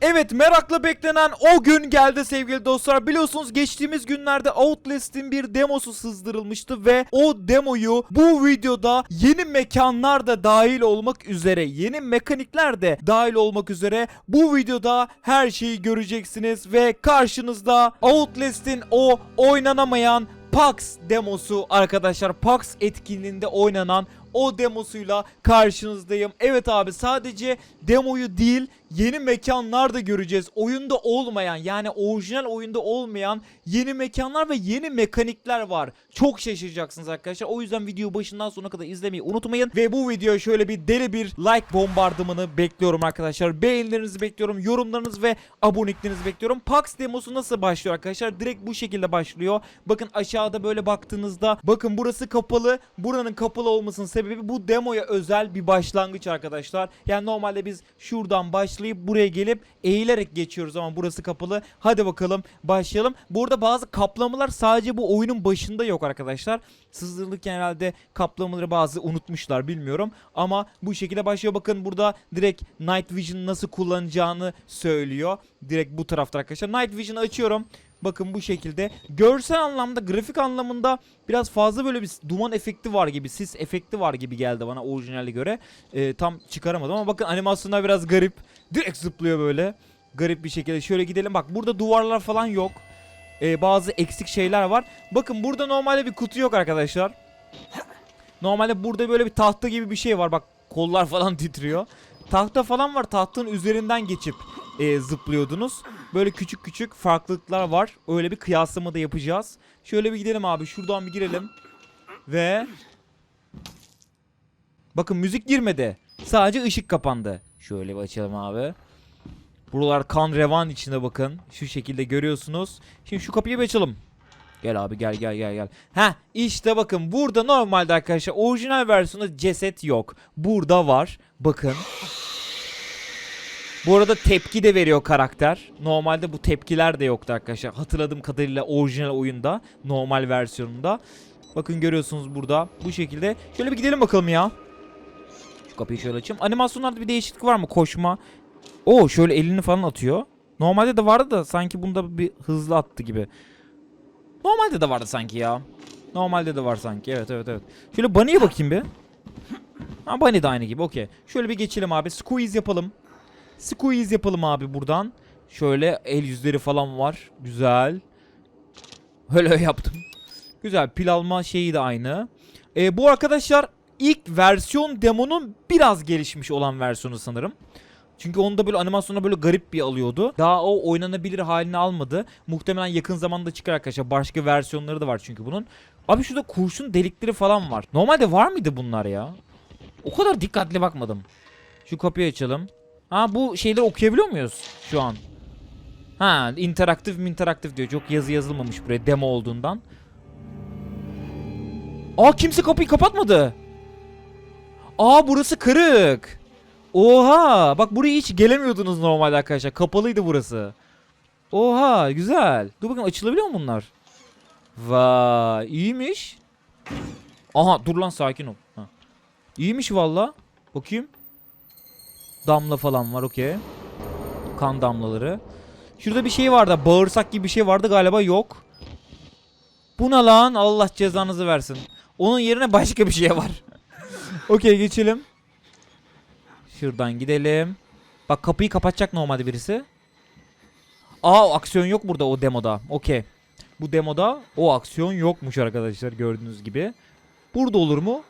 Evet merakla beklenen o gün geldi sevgili dostlar. Biliyorsunuz geçtiğimiz günlerde Outlast'in bir demosu sızdırılmıştı ve o demoyu bu videoda yeni mekanlar da dahil olmak üzere, yeni mekanikler de dahil olmak üzere bu videoda her şeyi göreceksiniz ve karşınızda Outlast'in o oynanamayan PAX demosu arkadaşlar. PAX etkinliğinde oynanan o demosuyla karşınızdayım. Evet abi sadece demoyu değil yeni mekanlar da göreceğiz. Oyunda olmayan yani orijinal oyunda olmayan yeni mekanlar ve yeni mekanikler var. Çok şaşıracaksınız arkadaşlar. O yüzden videoyu başından sonuna kadar izlemeyi unutmayın. Ve bu videoya şöyle bir deli bir like bombardımanı bekliyorum arkadaşlar. Beğenilerinizi bekliyorum. Yorumlarınızı ve aboneliklerinizi bekliyorum. PAX demosu nasıl başlıyor arkadaşlar? Direkt bu şekilde başlıyor. Bakın aşağıda böyle baktığınızda bakın burası kapalı. Buranın kapalı olmasının sebebi bu demoya özel bir başlangıç arkadaşlar. Yani normalde biz şuradan başlayıp buraya gelip eğilerek geçiyoruz ama burası kapalı. Hadi bakalım başlayalım. Burada bazı kaplamalar sadece bu oyunun başında yok arkadaşlar. Sızdırılırken herhalde kaplamaları bazı unutmuşlar bilmiyorum. Ama bu şekilde başlıyor. Bakın burada direkt Night Vision nasıl kullanacağını söylüyor. Direkt bu tarafta arkadaşlar. Night Vision'ı açıyorum. Bakın bu şekilde. Görsel anlamda, grafik anlamında biraz fazla böyle bir duman efekti var gibi, sis efekti var gibi geldi bana orijinale göre. Ee, tam çıkaramadım ama bakın animasyonlar biraz garip. Direkt zıplıyor böyle. Garip bir şekilde. Şöyle gidelim. Bak burada duvarlar falan yok. Ee, bazı eksik şeyler var. Bakın burada normalde bir kutu yok arkadaşlar. Normalde burada böyle bir tahta gibi bir şey var. Bak kollar falan titriyor. Tahta falan var. Tahtın üzerinden geçip e, zıplıyordunuz. Böyle küçük küçük farklılıklar var. Öyle bir kıyaslama da yapacağız. Şöyle bir gidelim abi. Şuradan bir girelim. Ve Bakın müzik girmedi. Sadece ışık kapandı. Şöyle bir açalım abi. Buralar kan revan içinde bakın. Şu şekilde görüyorsunuz. Şimdi şu kapıyı bir açalım. Gel abi gel gel gel gel. Ha işte bakın burada normalde arkadaşlar orijinal versiyonda ceset yok. Burada var. Bakın. Bu arada tepki de veriyor karakter. Normalde bu tepkiler de yoktu arkadaşlar. Hatırladığım kadarıyla orijinal oyunda. Normal versiyonunda. Bakın görüyorsunuz burada. Bu şekilde. Şöyle bir gidelim bakalım ya. Kapıyı şöyle açayım. Animasyonlarda bir değişiklik var mı? Koşma. Oo şöyle elini falan atıyor. Normalde de vardı da sanki bunda bir hızlı attı gibi. Normalde de vardı sanki ya. Normalde de var sanki. Evet evet evet. Şöyle Bunny'e bakayım bir. Ha Bunny de aynı gibi. Okey. Şöyle bir geçelim abi. Squeeze yapalım. Squeeze yapalım abi buradan. Şöyle el yüzleri falan var. Güzel. Öyle yaptım. Güzel. Pil alma şeyi de aynı. Ee, bu arkadaşlar ilk versiyon demonun biraz gelişmiş olan versiyonu sanırım. Çünkü onda böyle animasyonda böyle garip bir alıyordu. Daha o oynanabilir halini almadı. Muhtemelen yakın zamanda çıkar arkadaşlar. Başka versiyonları da var çünkü bunun. Abi şurada kurşun delikleri falan var. Normalde var mıydı bunlar ya? O kadar dikkatli bakmadım. Şu kapıyı açalım. Ha bu şeyleri okuyabiliyor muyuz şu an? Ha interaktif mi interaktif diyor. Çok yazı yazılmamış buraya demo olduğundan. Aa kimse kapıyı kapatmadı. Aa burası kırık. Oha bak buraya hiç gelemiyordunuz normalde arkadaşlar. Kapalıydı burası. Oha güzel. Dur bakın açılabiliyor mu bunlar? Vay iyiymiş. Aha dur lan sakin ol. Ha. İyiymiş valla. Bakayım. Damla falan var okey. Kan damlaları. Şurada bir şey vardı. Bağırsak gibi bir şey vardı galiba yok. Bu ne lan? Allah cezanızı versin. Onun yerine başka bir şey var. Okey geçelim. Şuradan gidelim. Bak kapıyı kapatacak normalde birisi. Aa aksiyon yok burada o demoda. Okey. Bu demoda o aksiyon yokmuş arkadaşlar gördüğünüz gibi. Burada olur mu?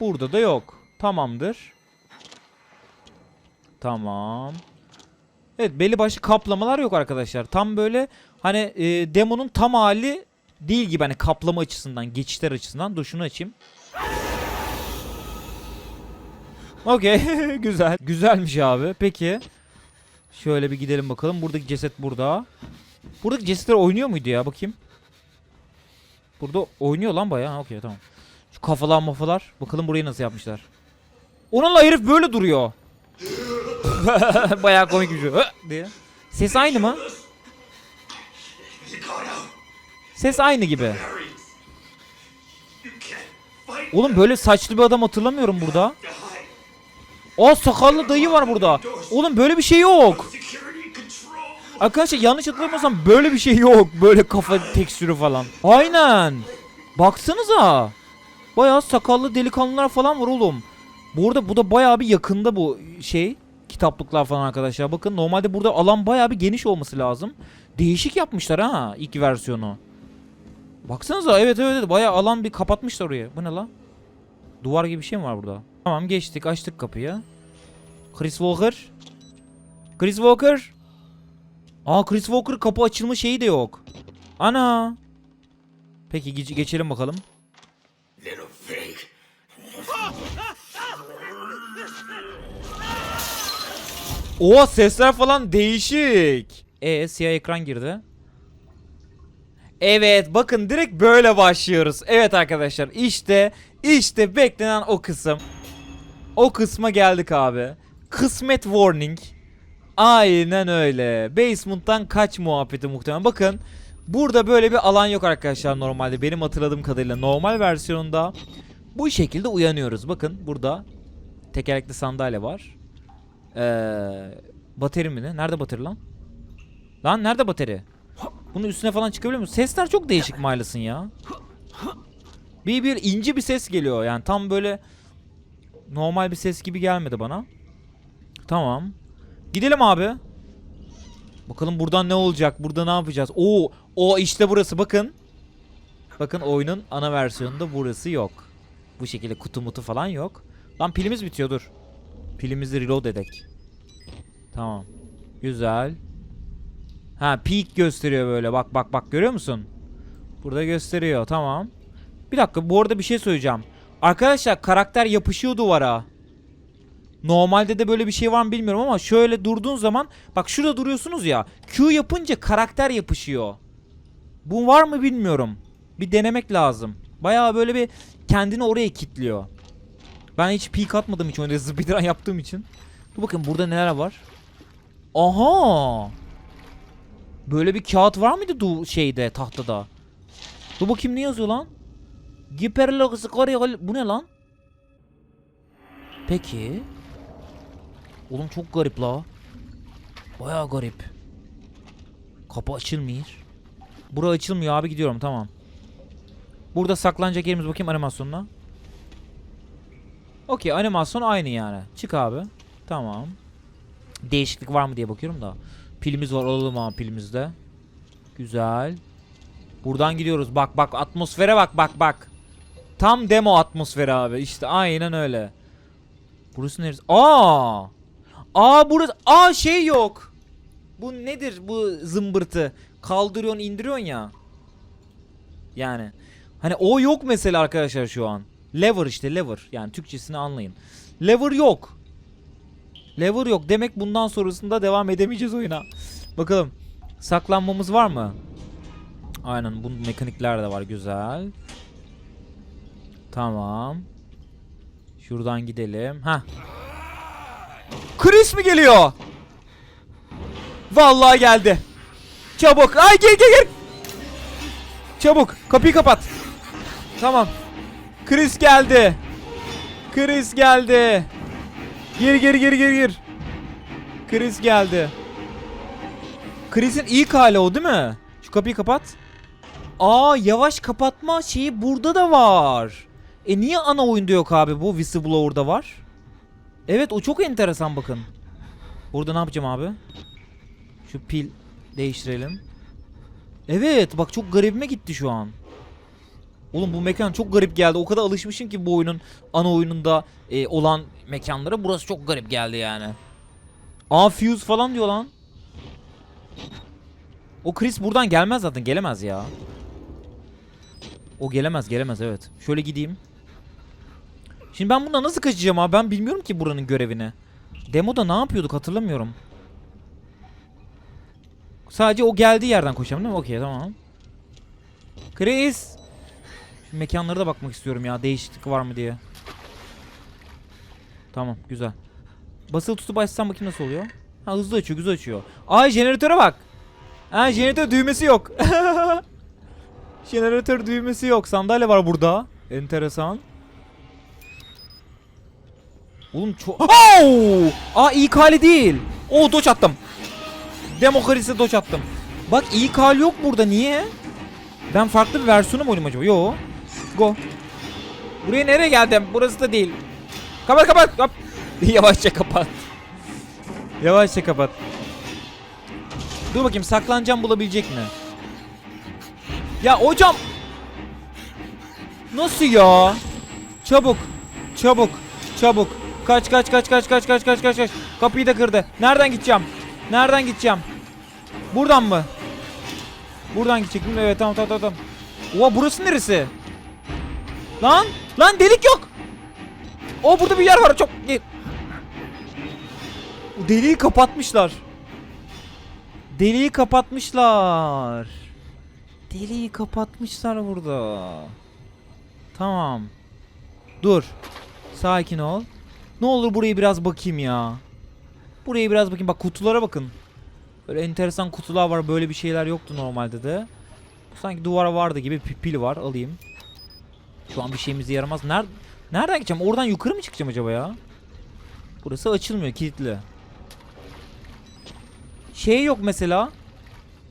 Burada da yok. Tamamdır. Tamam. Evet belli başlı kaplamalar yok arkadaşlar. Tam böyle hani e, demonun tam hali değil gibi hani kaplama açısından, geçişler açısından. Dur şunu açayım. Okey güzel. Güzelmiş abi. Peki. Şöyle bir gidelim bakalım. Buradaki ceset burada. Buradaki cesetler oynuyor muydu ya bakayım. Burada oynuyor lan bayağı. Okey tamam. Şu kafalar mafalar. Bakalım burayı nasıl yapmışlar. Onunla herif böyle duruyor. bayağı komik bir şey. Diye. Ses aynı mı? Ses aynı gibi. Oğlum böyle saçlı bir adam hatırlamıyorum burada. Aa sakallı dayı var burada. Oğlum böyle bir şey yok. Arkadaşlar yanlış hatırlamıyorsam böyle bir şey yok. Böyle kafa tekstürü falan. Aynen. Baksanıza. Bayağı sakallı delikanlılar falan var oğlum. Bu arada bu da bayağı bir yakında bu şey. Kitaplıklar falan arkadaşlar. Bakın normalde burada alan bayağı bir geniş olması lazım. Değişik yapmışlar ha ilk versiyonu. Baksanıza evet evet evet bayağı alan bir kapatmışlar orayı. Bu ne la? Duvar gibi bir şey mi var burada? Tamam geçtik açtık kapıyı. Chris Walker. Chris Walker. Aa Chris Walker kapı açılma şeyi de yok. Ana. Peki geç- geçelim bakalım. Oha sesler falan değişik. E siyah ekran girdi. Evet bakın direkt böyle başlıyoruz. Evet arkadaşlar işte işte beklenen o kısım. O kısma geldik abi. Kısmet warning. Aynen öyle. Basement'tan kaç muhabbeti muhtemelen. Bakın burada böyle bir alan yok arkadaşlar normalde. Benim hatırladığım kadarıyla normal versiyonunda bu şekilde uyanıyoruz. Bakın burada tekerlekli sandalye var. Ee, bateri mi ne? Nerede bateri lan? Lan nerede bateri? Bunun üstüne falan çıkabiliyor musun? Sesler çok değişik Miles'ın ya. Bir bir ince bir ses geliyor yani tam böyle normal bir ses gibi gelmedi bana. Tamam. Gidelim abi. Bakalım buradan ne olacak? Burada ne yapacağız? Oo, o işte burası bakın. Bakın oyunun ana versiyonunda burası yok. Bu şekilde kutu mutu falan yok. Lan pilimiz bitiyor dur. Pilimizi reload edek. Tamam. Güzel. Ha peak gösteriyor böyle. Bak bak bak görüyor musun? Burada gösteriyor. Tamam. Bir dakika bu arada bir şey söyleyeceğim. Arkadaşlar karakter yapışıyor duvara. Normalde de böyle bir şey var mı bilmiyorum ama şöyle durduğun zaman bak şurada duruyorsunuz ya. Q yapınca karakter yapışıyor. Bu var mı bilmiyorum. Bir denemek lazım. Bayağı böyle bir kendini oraya kilitliyor. Ben hiç peek atmadım hiç oyunda speedrun yaptığım için. Dur bakın burada neler var. Aha. Böyle bir kağıt var mıydı du şeyde tahtada? Dur bakayım ne yazıyor lan? Giperlog Scoria Bu ne lan? Peki. Oğlum çok garip la. Baya garip. Kapı açılmıyor. Bura açılmıyor abi gidiyorum tamam. Burada saklanacak yerimiz bakayım animasyonuna. Okey animasyon aynı yani. Çık abi. Tamam. Değişiklik var mı diye bakıyorum da. Pilimiz var alalım abi pilimizde. Güzel. Buradan gidiyoruz. Bak bak atmosfere bak bak bak. Tam demo atmosferi abi. İşte aynen öyle. Burası neresi? Aa! Aa burası aa şey yok. Bu nedir bu zımbırtı? Kaldırıyorsun indiriyorsun ya. Yani hani o yok mesela arkadaşlar şu an. Lever işte lever. Yani Türkçesini anlayın. Lever yok. Lever yok. Demek bundan sonrasında devam edemeyeceğiz oyuna. Bakalım. Saklanmamız var mı? Aynen bu mekanikler de var güzel. Tamam. Şuradan gidelim. Ha. Chris mi geliyor? Vallahi geldi. Çabuk. Ay gel gel gel. Çabuk. Kapıyı kapat. Tamam. Chris geldi. Chris geldi. Gir gir gir gir gir. Chris geldi. Chris'in ilk hali o değil mi? Şu kapıyı kapat. Aa yavaş kapatma şeyi burada da var. E niye ana oyunda yok abi bu? Whistleblower'da var. Evet o çok enteresan bakın. Burada ne yapacağım abi? Şu pil değiştirelim. Evet bak çok garibime gitti şu an. Oğlum bu mekan çok garip geldi. O kadar alışmışım ki bu oyunun ana oyununda e, olan mekanlara. Burası çok garip geldi yani. Aa fuse falan diyor lan. O Chris buradan gelmez zaten. Gelemez ya. O gelemez gelemez evet. Şöyle gideyim. Şimdi ben bundan nasıl kaçacağım abi? Ben bilmiyorum ki buranın görevini. Demoda ne yapıyorduk hatırlamıyorum. Sadece o geldiği yerden koşacağım değil mi? Okey tamam. Chris. Şu mekanlara da bakmak istiyorum ya. Değişiklik var mı diye. Tamam güzel. Basılı tutup açsam bakayım nasıl oluyor. Ha hızlı açıyor güzel açıyor. Ay jeneratöre bak. Ha jeneratör düğmesi yok. jeneratör düğmesi yok. Sandalye var burada. Enteresan. Oğlum çok... Oh! Aa ilk hali değil. Oo doç attım. Demokrasi doç attım. Bak ilk hal yok burada niye? Ben farklı bir versiyonu mu oynayayım acaba? Yo. Go. Buraya nereye geldim? Burası da değil. Kapat kapat. Kap Yavaşça kapat. Yavaşça kapat. Dur bakayım saklanacağım bulabilecek mi? Ya hocam. Nasıl ya? Çabuk. Çabuk. Çabuk. Kaç kaç kaç kaç kaç kaç kaç kaç kaç. Kapıyı da kırdı. Nereden gideceğim? Nereden gideceğim? Buradan mı? Buradan gidecektim. Evet tamam tamam tamam. Oha burası neresi? Lan lan delik yok. O burada bir yer var çok. Deliği kapatmışlar. Deliği kapatmışlar. Deliği kapatmışlar burada. Tamam. Dur. Sakin ol. Ne olur burayı biraz bakayım ya. Burayı biraz bakayım. Bak kutulara bakın. Böyle enteresan kutular var. Böyle bir şeyler yoktu normalde de. Sanki duvara vardı gibi pi- pil var. Alayım. Şu an bir şeyimize yaramaz. Nerede? Nereden gideceğim? Oradan yukarı mı çıkacağım acaba ya? Burası açılmıyor. Kilitli. Şey yok mesela.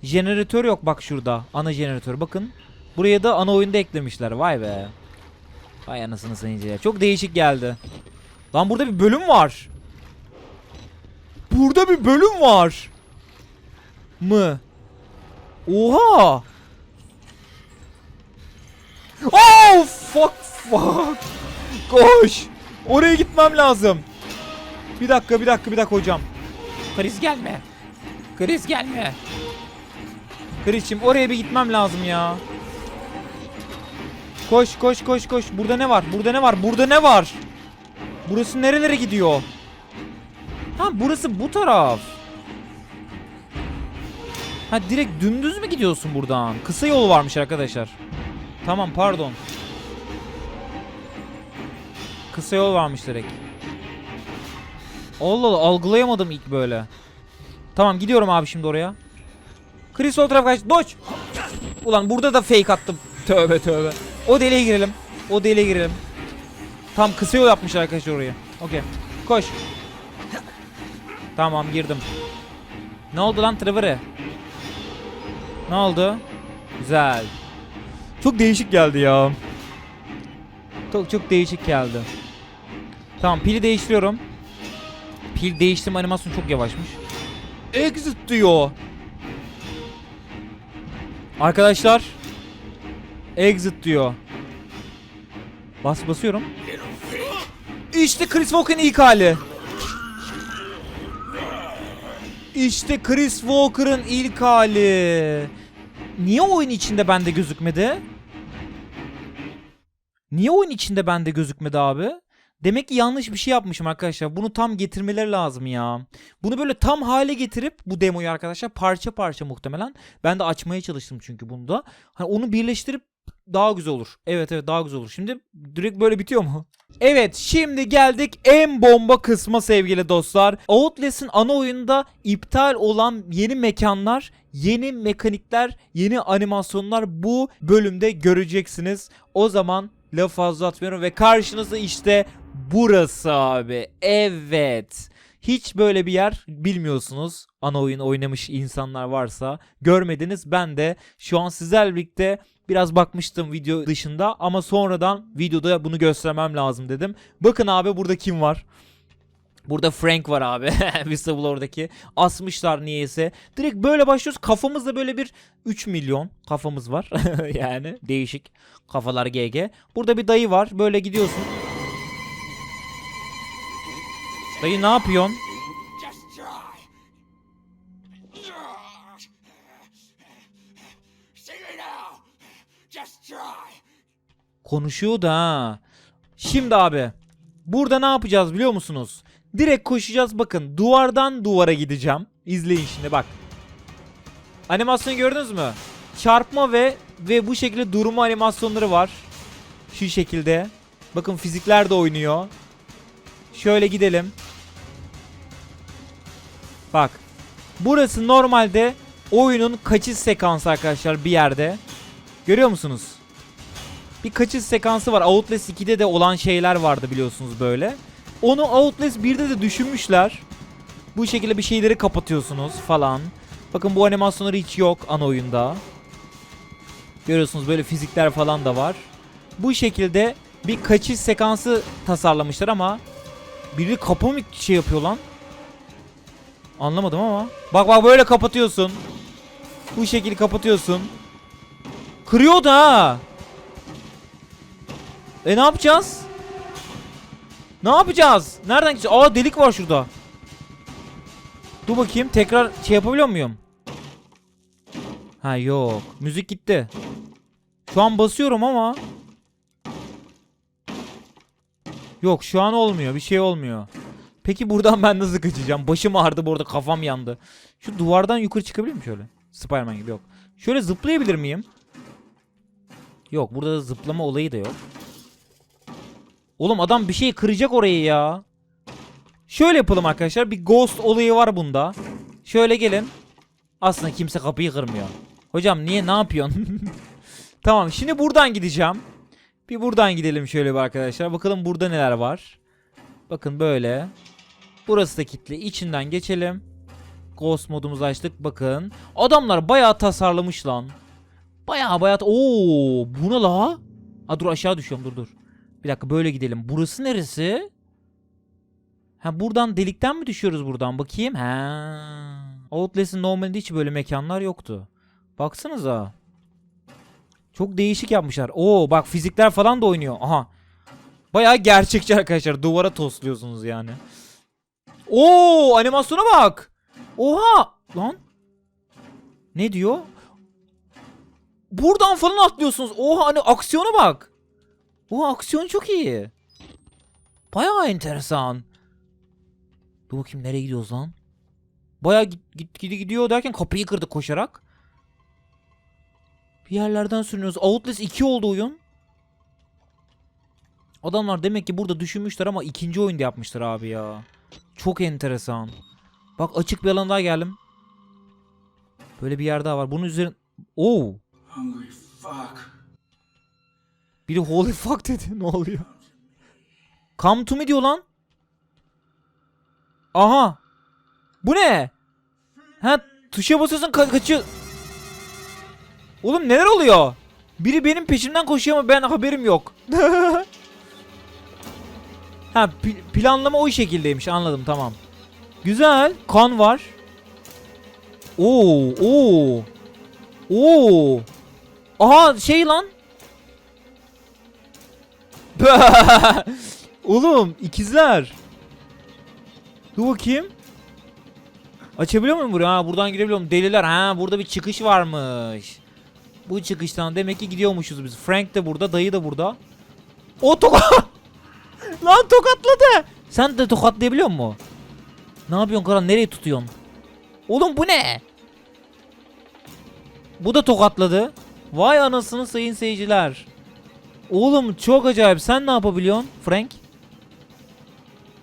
Jeneratör yok bak şurada. Ana jeneratör. Bakın. Buraya da ana oyunda eklemişler. Vay be. Vay anasını sayınca. Çok değişik geldi. Lan burada bir bölüm var. Burada bir bölüm var. Mı? Oha! Oh fuck fuck. Koş. Oraya gitmem lazım. Bir dakika bir dakika bir dakika hocam. Kriz gelme. Kriz gelme. Krizciğim oraya bir gitmem lazım ya. Koş koş koş koş. Burada ne var? Burada ne var? Burada ne var? Burası nerelere gidiyor? Ha burası bu taraf. Ha direkt dümdüz mü gidiyorsun buradan? Kısa yol varmış arkadaşlar. Tamam pardon. Kısa yol varmış direkt. Allah Allah algılayamadım ilk böyle. Tamam gidiyorum abi şimdi oraya. Chris o tarafa kaç. Doç. Ulan burada da fake attım. Tövbe tövbe. O deliğe girelim. O deliğe girelim. Tam kısa yol yapmışlar arkadaşlar oraya. Okey. Koş. Tamam girdim. Ne oldu lan Trevor'e? Ne oldu? Güzel. Çok değişik geldi ya. Çok çok değişik geldi. Tamam pili değiştiriyorum. Pil değiştirme animasyonu çok yavaşmış. Exit diyor. Arkadaşlar. Exit diyor. Bas basıyorum. İşte Chris Walker'ın ilk hali. İşte Chris Walker'ın ilk hali. Niye oyun içinde bende gözükmedi? Niye oyun içinde bende gözükmedi abi? Demek ki yanlış bir şey yapmışım arkadaşlar. Bunu tam getirmeleri lazım ya. Bunu böyle tam hale getirip bu demoyu arkadaşlar parça parça muhtemelen. Ben de açmaya çalıştım çünkü bunda. Hani onu birleştirip daha güzel olur. Evet evet daha güzel olur. Şimdi direkt böyle bitiyor mu? Evet şimdi geldik en bomba kısma sevgili dostlar. Outlast'ın ana oyunda iptal olan yeni mekanlar, yeni mekanikler, yeni animasyonlar bu bölümde göreceksiniz. O zaman laf fazla atmıyorum ve karşınızda işte burası abi. Evet. Hiç böyle bir yer bilmiyorsunuz. Ana oyun oynamış insanlar varsa görmediniz. Ben de şu an sizlerle birlikte biraz bakmıştım video dışında ama sonradan videoda bunu göstermem lazım dedim. Bakın abi burada kim var? Burada Frank var abi. Whistleblower'daki. Asmışlar niyeyse. Direkt böyle başlıyoruz. Kafamızda böyle bir 3 milyon kafamız var. yani değişik. Kafalar GG. Burada bir dayı var. Böyle gidiyorsun. Dayı ne yapıyorsun? Konuşuyor da ha. Şimdi abi. Burada ne yapacağız biliyor musunuz? Direkt koşacağız bakın. Duvardan duvara gideceğim. İzleyin şimdi bak. Animasyonu gördünüz mü? Çarpma ve ve bu şekilde durma animasyonları var. Şu şekilde. Bakın fizikler de oynuyor. Şöyle gidelim. Bak. Burası normalde oyunun kaçış sekansı arkadaşlar bir yerde. Görüyor musunuz? bir kaçış sekansı var. Outlast 2'de de olan şeyler vardı biliyorsunuz böyle. Onu Outlast 1'de de düşünmüşler. Bu şekilde bir şeyleri kapatıyorsunuz falan. Bakın bu animasyonları hiç yok ana oyunda. Görüyorsunuz böyle fizikler falan da var. Bu şekilde bir kaçış sekansı tasarlamışlar ama biri kapı mı şey yapıyor lan? Anlamadım ama. Bak bak böyle kapatıyorsun. Bu şekilde kapatıyorsun. Kırıyor da. E ne yapacağız? Ne yapacağız? Nereden gideceğiz? Aa delik var şurada. Dur bakayım tekrar şey yapabiliyor muyum? Ha yok. Müzik gitti. Şu an basıyorum ama. Yok şu an olmuyor. Bir şey olmuyor. Peki buradan ben nasıl kaçacağım? Başım ağrıdı bu arada kafam yandı. Şu duvardan yukarı çıkabilir miyim şöyle? Spiderman gibi yok. Şöyle zıplayabilir miyim? Yok burada da zıplama olayı da yok. Oğlum adam bir şey kıracak orayı ya. Şöyle yapalım arkadaşlar. Bir ghost olayı var bunda. Şöyle gelin. Aslında kimse kapıyı kırmıyor. Hocam niye ne yapıyorsun? tamam şimdi buradan gideceğim. Bir buradan gidelim şöyle bir arkadaşlar. Bakalım burada neler var. Bakın böyle. Burası da kilitli. İçinden geçelim. Ghost modumuzu açtık. Bakın. Adamlar bayağı tasarlamış lan. Bayağı bayağı. Oo, bu ne la? Ha dur aşağı düşüyorum dur dur. Bir dakika böyle gidelim. Burası neresi? Ha buradan delikten mi düşüyoruz buradan? Bakayım. Ha. Outlast'in normalde hiç böyle mekanlar yoktu. Baksanıza. Çok değişik yapmışlar. Oo bak fizikler falan da oynuyor. Aha. Bayağı gerçekçi arkadaşlar. Duvara tosluyorsunuz yani. Oo animasyona bak. Oha. Lan. Ne diyor? Buradan falan atlıyorsunuz. Oha hani aksiyona bak. O aksiyon çok iyi. Bayağı enteresan. Dur bakayım nereye gidiyoruz lan? Bayağı git, git, gidi- gidiyor derken kapıyı kırdı koşarak. Bir yerlerden sürünüyoruz. Outlast 2 oldu oyun. Adamlar demek ki burada düşünmüşler ama ikinci oyunda yapmışlar abi ya. Çok enteresan. Bak açık bir alana daha geldim. Böyle bir yer daha var. Bunun üzerine... Oo. Hungry fuck. Biri holy fuck dedi. Ne oluyor? Come to me diyor lan. Aha. Bu ne? Ha tuşa basıyorsun ka- kaçıyor. Oğlum neler oluyor? Biri benim peşimden koşuyor ama ben haberim yok. ha pl- planlama o şekildeymiş anladım tamam. Güzel. Kan var. Oo, oo. Oo. Aha şey lan. Oğlum ikizler. Dur bakayım. Açabiliyor muyum burayı? Ha buradan girebiliyorum. Deliler. Ha burada bir çıkış varmış. Bu çıkıştan demek ki gidiyormuşuz biz. Frank de burada, dayı da burada. O tokat. Lan tokatladı. Sen de tokatlayabiliyor musun? Ne yapıyorsun Karan? Nereye tutuyorsun? Oğlum bu ne? Bu da tokatladı. Vay anasını sayın seyirciler. Oğlum çok acayip. Sen ne yapabiliyorsun Frank?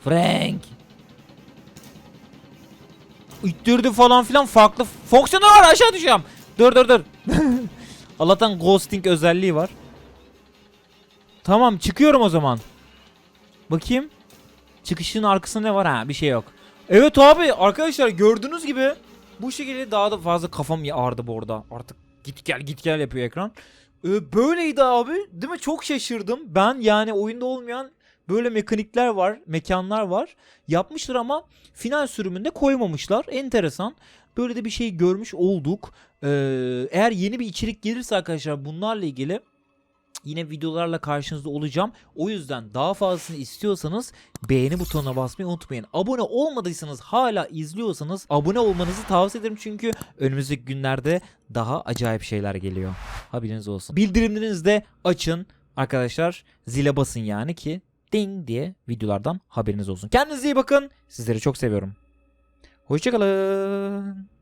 Frank. İttirdi falan filan farklı fonksiyonu var aşağı düşüyorum. Dur dur dur. Allah'tan ghosting özelliği var. Tamam çıkıyorum o zaman. Bakayım. Çıkışın arkasında ne var ha bir şey yok. Evet abi arkadaşlar gördüğünüz gibi bu şekilde daha da fazla kafam ağrıdı bu arada. Artık git gel git gel yapıyor ekran. Ee, böyleydi abi. Değil mi? Çok şaşırdım. Ben yani oyunda olmayan böyle mekanikler var, mekanlar var. Yapmışlar ama final sürümünde koymamışlar. Enteresan. Böyle de bir şey görmüş olduk. Ee, eğer yeni bir içerik gelirse arkadaşlar bunlarla ilgili yine videolarla karşınızda olacağım. O yüzden daha fazlasını istiyorsanız beğeni butonuna basmayı unutmayın. Abone olmadıysanız hala izliyorsanız abone olmanızı tavsiye ederim. Çünkü önümüzdeki günlerde daha acayip şeyler geliyor. Haberiniz olsun. Bildirimlerinizi de açın arkadaşlar. Zile basın yani ki ding diye videolardan haberiniz olsun. Kendinize iyi bakın. Sizleri çok seviyorum. Hoşçakalın.